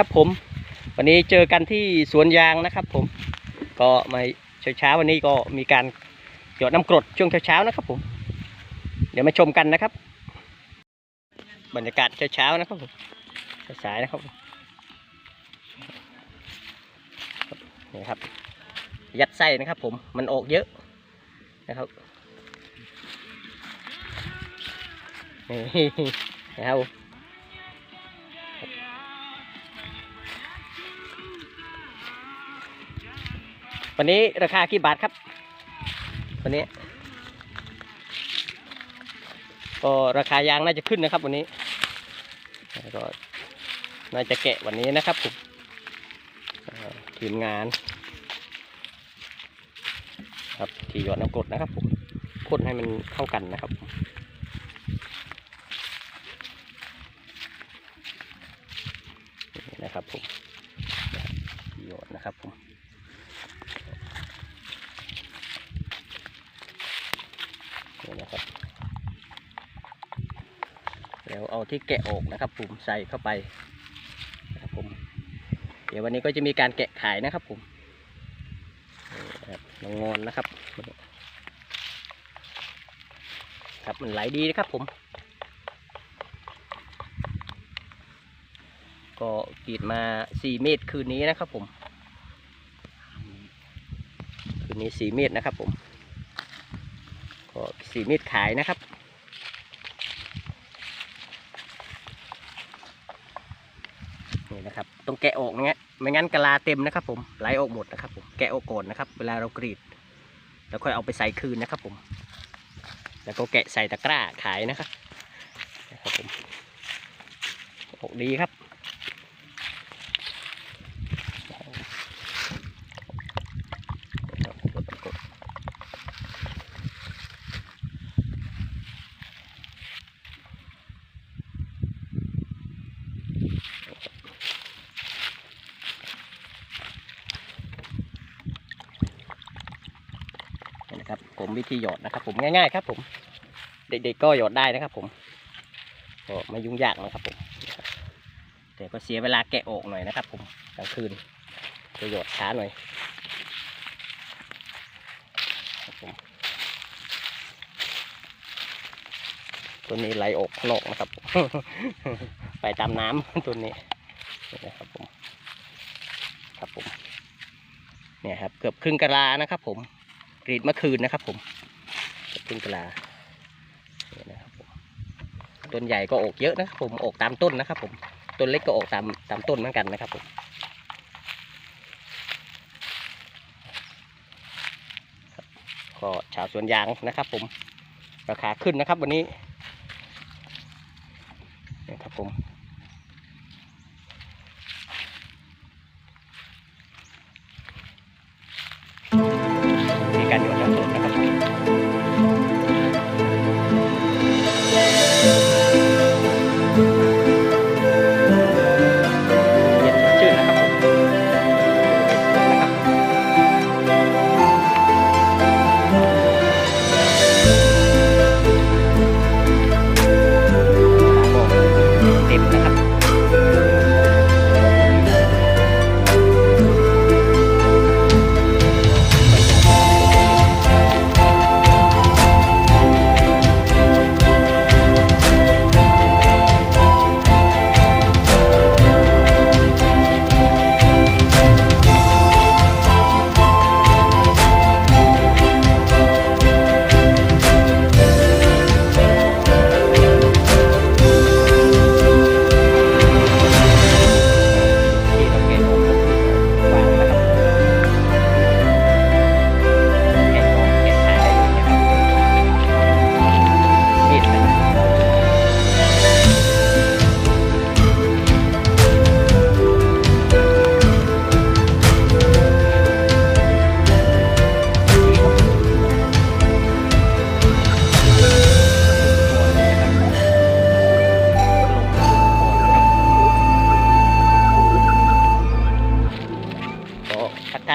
ครับผม วันนี้เจอกันที่สวนยางนะครับ ผม ก็มาเช้าๆวันนี้ก็มีการหยดน้ำกรดช่วงเช้าๆนะครับ ผม เดี๋ยวมาชมกันนะครับ บรรยากาศเช้าๆนะครับผมสายนะครับนี่ครับ ยัดไส้นะครับ ผมมันออกเยอะนะครับนี่นะครับ วันนี้ราคากี่บาทครับ วันนี้ ก็ราคายางน่าจะขึ้นนะครับ วันนี้ก็น่าจะแกะวันนี้นะครับผมเอ่อทีมงาน ครับที่หยอดน้ำกรดนะครับผมพ่นให้มันเข้ากันนะครับนี่นะครับผมที่หยอดนะครับผมนี่นะครับ แล้วเอาที่แกะออกนะครับผมใส่เข้าไปนะครับผมเดี๋ยววันนี้ก็จะมีการแกะขายนะครับผมนงงอนนะครับ ครับมันไหลดีนะครับผม ก็กรีดมาสี่เมตรคืนนี้นะครับผม คืนนี้สี่เมตรนะครับผม ก็สี่เมตรขายนะครับ นะครับต้องแกะออกเงี้ยไม่งั้นกะลาเต็มนะครับ ผมไหลออกหมดนะครับผมแกะออกก่อนนะครับ เวลาเรากรีด แล้วค่อยเอาไปใส่คืนนะครับ ผม แล้วก็แกะใส่ตะกร้าขายนะครับนะครับผมออกดีครับ นะครับ ผมวิธีหยอดนะครับ ผมง่ายๆครับ ผม เด็กๆก็หยอดได้นะครับ ผมก็ไม่ยุ่งยากนะครับผมแต่ก็เสียเวลาแกะออกหน่อยนะครับ ผมกลางคืนจะหยอดช้าหน่อยตัวนี้ไหลออกขนอกนะครับ ไปตามน้ำตัวนี้นี่นะครับผม ครับผม เนี่ยครับ เกือบครึ่งกะลานะครับผม กรีดเมื่อคืนนะครับ ผมเกือบครึ่งกลานี่นะครับผมต้นใหญ่ก็ออกเยอะนะครับผมออกตามต้นนะครับ ผมต้นเล็กก็ออกตามตามต้นเหมือนกันนะครับผมก็ชาวสวนยางนะครับ ผมราคาขึ้นนะครับวันนี้นี่ครับผม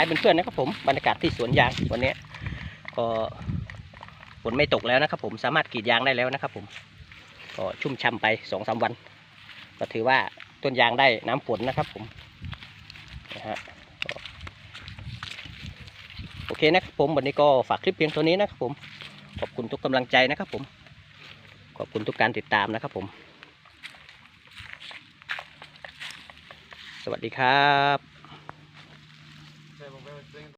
ายเพื่อนๆนะครับผมบรรยากาศที่สวนยางวันนี้ก็ฝนไม่ตกแล้วนะครับผมสามารถกรีดยางได้แล้วนะครับผมก็ชุ่มช่ำไปสองสามวัน ก็ถือว่าต้นยางได้น้ำฝนนะครับผมนะฮะโอเคนะครับผมวันนี้ก็ฝากคลิปเพียงเท่านี้นะครับผมขอบคุณทุกกำลังใจนะครับผม ขอบคุณทุกการติดตามนะครับผม สวัสดีครับ